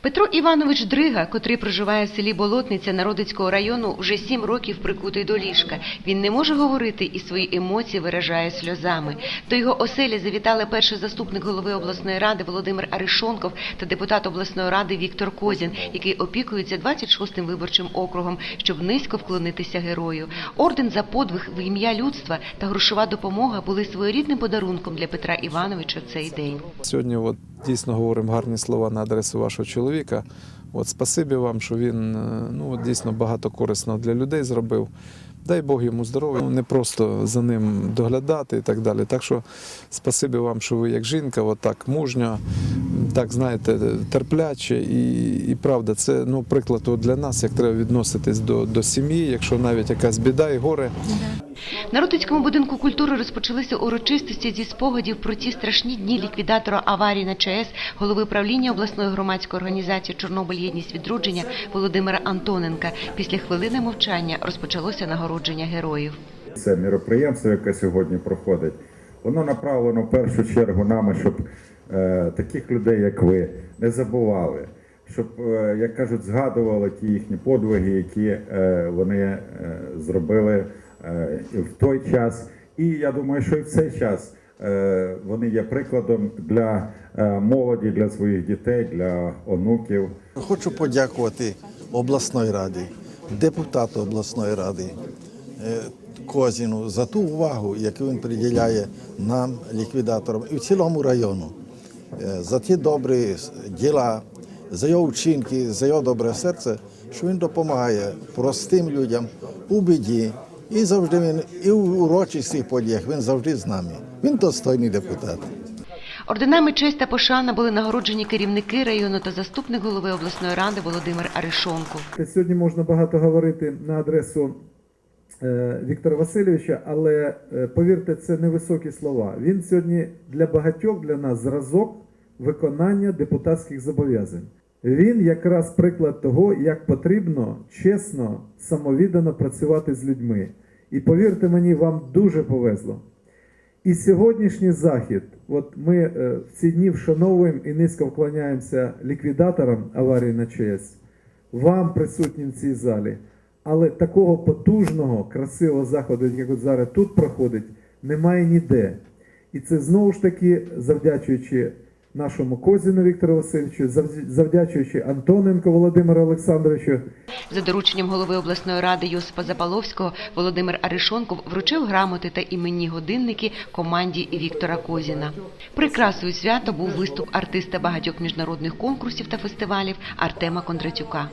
Петро Іванович Дрига, котрий проживає в селі Болотниця Народицького району, вже сім років прикутий до ліжка. Він не може говорити і свої емоції виражає сльозами. До його оселі завітали перший заступник голови обласної ради Володимир Аришонков та депутат обласної ради Віктор Козін, який опікується 26-м виборчим округом, щоб низько вклонитися герою. Орден за подвиг в ім'я людства та грошова допомога були своєрідним подарунком для Петра Івановича в цей день. Сьогодні от, дійсно говоримо гарні слова на адресу вашого чоловіка. От, спасибі вам, що він е, ну, дійсно багато корисного для людей зробив. Дай Бог йому здоров'я, Ну, не просто за ним доглядати і так далі. Так що спасибі вам, що ви як жінка, отак так мужньо, так знаєте, терпляче. І, і правда, це ну, приклад от для нас, як треба відноситись до, до сім'ї, якщо навіть якась біда і горе. В Народицькому будинку культури розпочалися урочистості зі спогадів про ті страшні дні ліквідатора аварії на ЧАЕС, голови правління обласної громадської організації Чорнобиль єдність відродження Володимира Антоненка. Після хвилини мовчання розпочалося нагородження героїв. Це міроприємство, яке сьогодні проходить, воно направлено в першу чергу нами, щоб таких людей, як ви, не забували, щоб, е, як кажуть, згадували ті їхні подвиги, які е, вони е, зробили е, в той час. І я думаю, що і в цей час е, вони є прикладом для е, молоді, для своїх дітей, для онуків. Хочу подякувати обласної раді, депутату обласної ради е, Козіну за ту увагу, яку він приділяє нам, ліквідаторам, і в цілому району, Е, за ті добрі діла, за його вчинки, за його добре серце, що він допомагає простим людям у біді. І завжди він і в урочистих подіях він завжди з нами. Він достойний депутат. Орденами честь та пошана були нагороджені керівники району та заступник голови обласної ради Володимир Аришонков. Сьогодні можна багато говорити на адресу е, Віктора Васильовича, але е, повірте, це невисокі слова. Він сьогодні для багатьох для нас зразок виконання депутатських зобов'язань. Він якраз приклад того, як потрібно чесно, самовіддано працювати з людьми. І повірте мені, вам дуже повезло. І сьогоднішній захід, от ми е, в ці дні вшановуємо і низько вклоняємося ліквідаторам аварії на ЧАЕС, вам присутнім в цій залі. Але такого потужного, красивого заходу, як от зараз тут проходить, немає ніде. І це знову ж таки завдячуючи нашому Козіну Віктору Васильовичу, завдя- завдячуючи Антоненко Володимиру Олександровичу, За дорученням голови обласної ради Йосипа Запаловського Володимир Аришонков вручив грамоти та іменні годинники команді Віктора Козіна. Прикрасою свята був виступ артиста багатьох міжнародних конкурсів та фестивалів Артема Кондратюка.